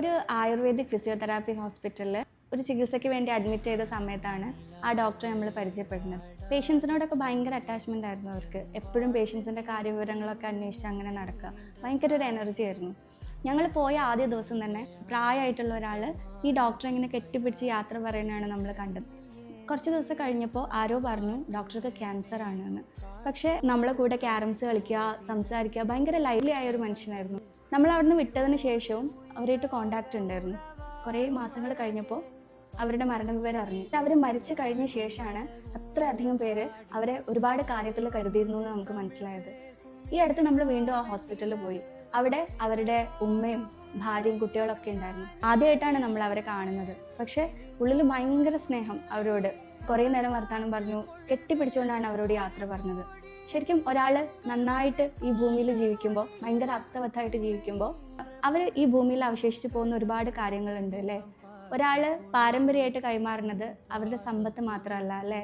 ഒരു ayurvedic physiotherapy ഹോസ്പിറ്റലിൽ ഒരു ചികിത്സയ്ക്ക് വേണ്ടി അഡ്മിറ്റ് ചെയ്ത സമയത്താണ് ആ ഡോക്ടറെ നമ്മൾ പരിചയപ്പെടുന്നത്. പേഷ്യൻസിനോടൊക്കെ ഭയങ്കര അറ്റാച്ച്മെന്റ് ആയിരുന്നു അവർക്ക്. എപ്പോഴും പേഷ്യൻസിന്റെ കാര്യവിവരങ്ങളൊക്കെ അന്വേഷിച്ച് അങ്ങനെ നടക്കുക. ഭയങ്കര ഒരു എനർജി ആയിരുന്നു. ഞങ്ങൾ പോയ ആദ്യ ദിവസം തന്നെ പ്രായമായിട്ടുള്ള ഒരാൾ ഈ ഡോക്ടറെ ഇങ്ങനെ കെട്ടിപ്പിടിച്ച് യാത്ര പറയുന്നതാണ് നമ്മൾ കണ്ടത്. കുറച്ച് ദിവസം കഴിഞ്ഞപ്പോൾ ആരോ പറഞ്ഞു ഡോക്ടർക്ക് ക്യാൻസർ ആണ് എന്ന്. പക്ഷേ നമ്മളെ കൂടെ ക്യാരംസ് കളിക്കുക സംസാരിക്കുക ഭയങ്കര ലൈവ്ലി ആയ ഒരു മനുഷ്യനായിരുന്നു. നമ്മൾ അവിടുന്ന് വിട്ടതിന് ശേഷവും അവരായിട്ട് കോണ്ടാക്റ്റ് ഉണ്ടായിരുന്നു. കുറേ മാസങ്ങൾ കഴിഞ്ഞപ്പോൾ അവരുടെ മരണവിവരം അറിഞ്ഞു. അവർ മരിച്ചു കഴിഞ്ഞ ശേഷമാണ് അത്രയധികം പേര് അവരെ ഒരുപാട് കാര്യത്തിൽ കരുതിയിരുന്നു എന്ന് നമുക്ക് മനസ്സിലായത്. ഈ അടുത്ത് നമ്മൾ വീണ്ടും ആ ഹോസ്പിറ്റലിൽ പോയി. അവിടെ അവരുടെ ഉമ്മയും ഭാര്യയും കുട്ടികളൊക്കെ ഉണ്ടായിരുന്നു. ആദ്യമായിട്ടാണ് നമ്മൾ അവരെ കാണുന്നത്. പക്ഷെ ഉള്ളിൽ ഭയങ്കര സ്നേഹം അവരോട്. കുറേ നേരം വർത്താനം പറഞ്ഞു കെട്ടിപ്പിടിച്ചുകൊണ്ടാണ് അവരോട് യാത്ര പറഞ്ഞത്. ശരിക്കും ഒരാൾ നന്നായിട്ട് ഈ ഭൂമിയിൽ ജീവിക്കുമ്പോൾ ഭയങ്കര അർത്ഥവത്തായിട്ട് ജീവിക്കുമ്പോൾ അവർ ഈ ഭൂമിയിൽ അവശേഷിച്ച് പോകുന്ന ഒരുപാട് കാര്യങ്ങളുണ്ട് അല്ലേ? ഒരാൾ പാരമ്പര്യമായിട്ട് കൈമാറുന്നത് അവരുടെ സമ്പത്ത് മാത്രമല്ല അല്ലേ?